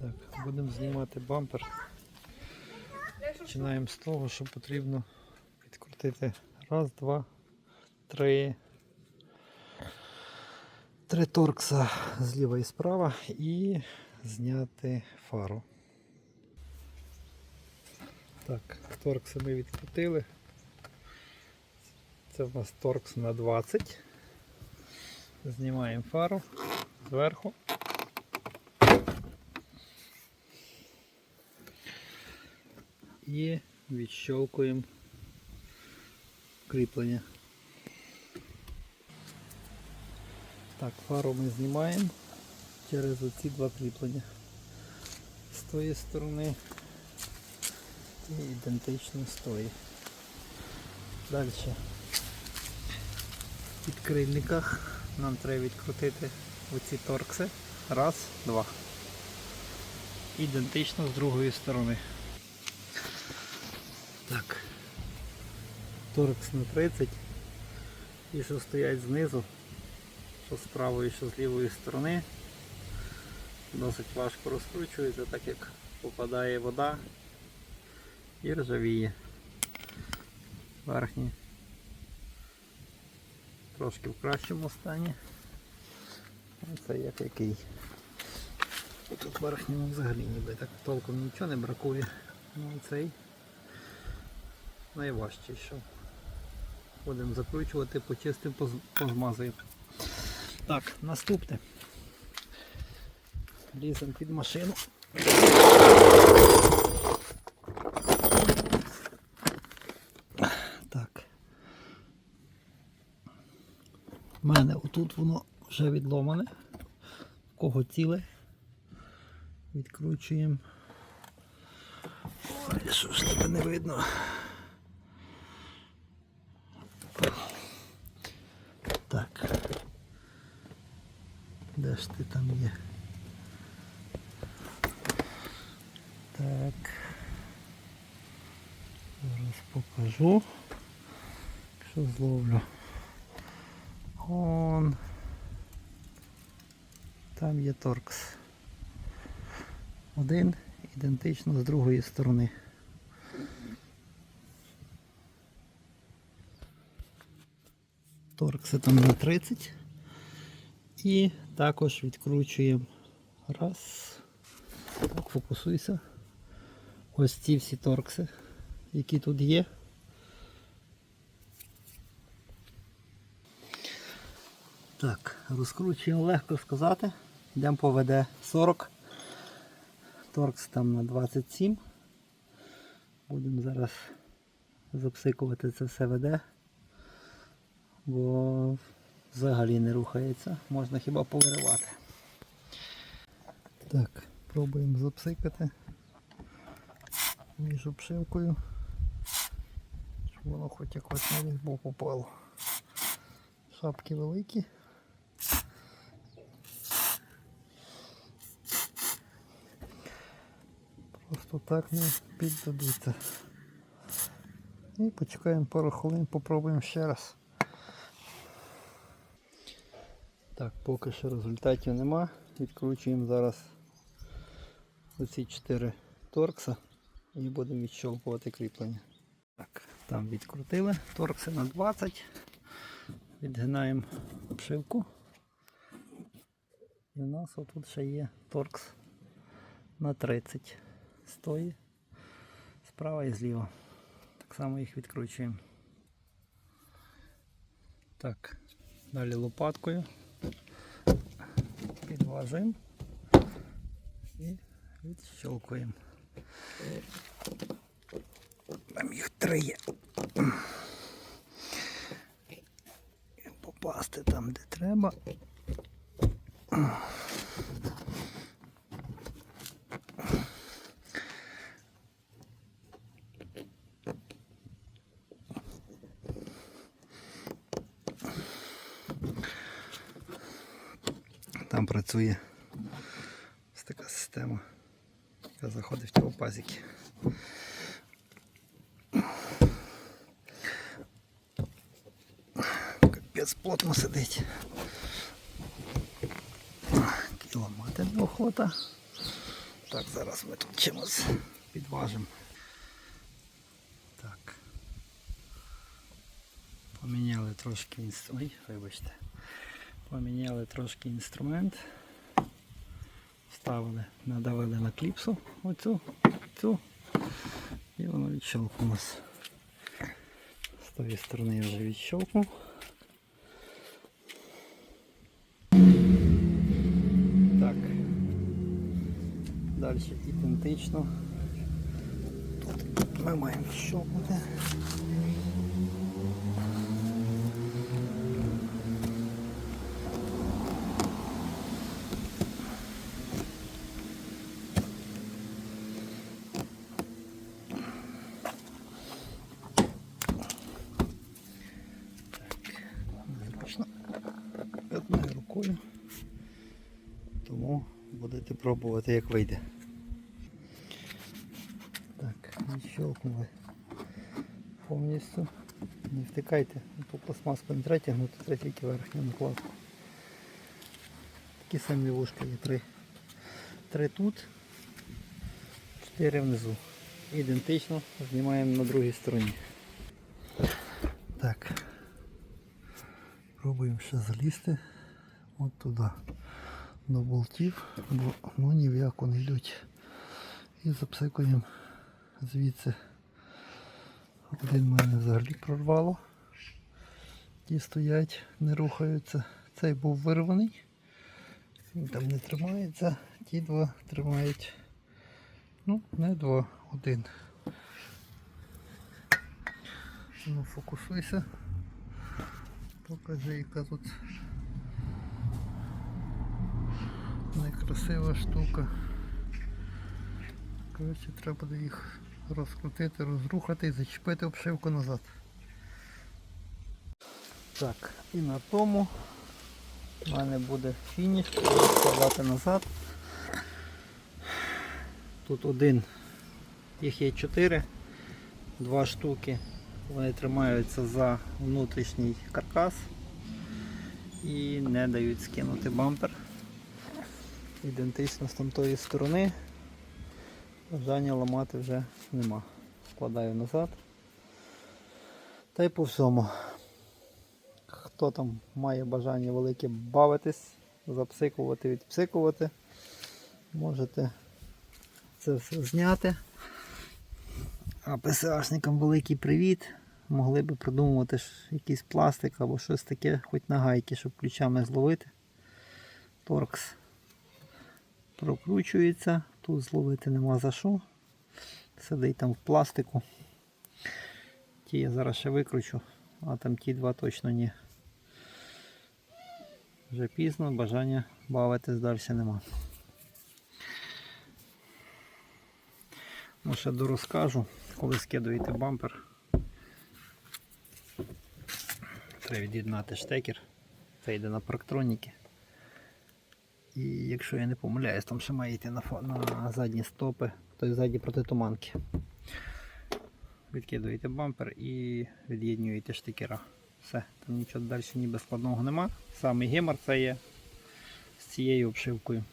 Так, будемо знімати бампер. Починаємо з того, що потрібно відкрутити раз, два, три. Три торкса зліва і справа і зняти фару. Так, торкси ми відкрутили. Це в нас торкс на 20. Знімаємо фару зверху. І відщолкуємо кріплення. Так, фару ми знімаємо через оці два кріплення. З тої сторони і ідентично з тої. Далі. В підкрильниках нам треба відкрутити оці торкси. Раз, два. Ідентично з другої сторони. Так. Торкс на 30. І що стоять знизу, що з правої, що з лівої сторони. Досить важко розкручується, так як попадає вода і ржавіє. Верхні трошки в кращому стані. Це як який. Тут верхньому взагалі ніби так толком нічого не бракує. Ну цей найважчий, що будемо закручувати, почистимо, позмазуємо. Так, наступне. Ліземо під машину. Так. У мене отут воно вже відломане. Кого ціле. Відкручуємо. Ой, що ж тебе не видно. Так. Де ж ти там є? Так. Зараз покажу. Що зловлю. Он. Там є торкс. Один ідентично з другої сторони. Торкси там на 30. І також відкручуємо. Раз. Так, фокусуйся. Ось ці всі торкси, які тут є. Так, розкручуємо легко сказати. Йдемо по ВД 40. Торкс там на 27. Будемо зараз запсикувати це все ВД, бо взагалі не рухається, можна хіба повиривати. Так, пробуємо запсикати між обшивкою, щоб воно хоч якось на різьбу попало. Шапки великі. Просто так не піддадуться. І почекаємо пару хвилин, попробуємо ще раз. Так, поки що результатів нема. Відкручуємо зараз оці 4 торкса і будемо відщолкувати кріплення. Так, там відкрутили торкси на 20. Відгинаємо обшивку. І у нас отут ще є торкс на 30. Стої справа і зліва. Так само їх відкручуємо. Так, далі лопаткою підважуємо і відщелкуємо. Там їх три є. Попасти там, де треба. Там працює ось така система, яка заходить в ті пазики. Капець плотно сидить. Кіломати неохота. Так, зараз ми тут чимось підважимо. Так. Поміняли трошки інструмент. Вибачте. Поміняли трошки інструмент. Вставили, надавили на кліпсу оцю, цю. І воно відщелкнулося. З тої сторони я вже відщелкнув. Так. Далі ідентично. Тут ми маємо відщелкнути. Будете пробувати як вийде. Так, відщелкнули повністю. Не втикайте, ту пластмаску не треба тягнути, треба тільки верхню накладку. Такі самі вушка є три. Три тут, чотири внизу. Ідентично знімаємо на другій стороні. Так. Пробуємо ще залізти от туди до болтів, бо ну ні в яку не йдуть. І запсикуємо звідси. Один мене взагалі прорвало. Ті стоять, не рухаються. Цей був вирваний. Він там не тримається. Ті два тримають. Ну, не два, один. Ну, фокусуйся. Покажи, яка тут некрасива штука. Коротше, треба буде їх розкрутити, розрухати і зачепити обшивку назад. Так, і на тому в мене буде фініш, складати назад. Тут один, їх є чотири, два штуки. Вони тримаються за внутрішній каркас і не дають скинути бампер. Ідентично з тамтої сторони. Бажання ламати вже нема. Складаю назад. Та й по всьому. Хто там має бажання велике бавитись, запсикувати, відпсикувати, можете це все зняти. А ПСАшникам великий привіт. Могли би придумувати якийсь пластик або щось таке, хоч на гайки, щоб ключами зловити. Торкс прокручується, тут зловити нема за що. Сидить там в пластику. Ті я зараз ще викручу, а там ті два точно ні. Вже пізно, бажання бавитись далі нема. Ну, ще дорозкажу, коли скидуєте бампер. Треба від'єднати штекер. Це йде на парктроніки. І якщо я не помиляюсь, там ще має йти на, на задні стопи, тобто задні протитуманки. Відкидуєте бампер і від'єднюєте штикера. Все, там нічого далі ніби складного нема. Саме гемор це є з цією обшивкою.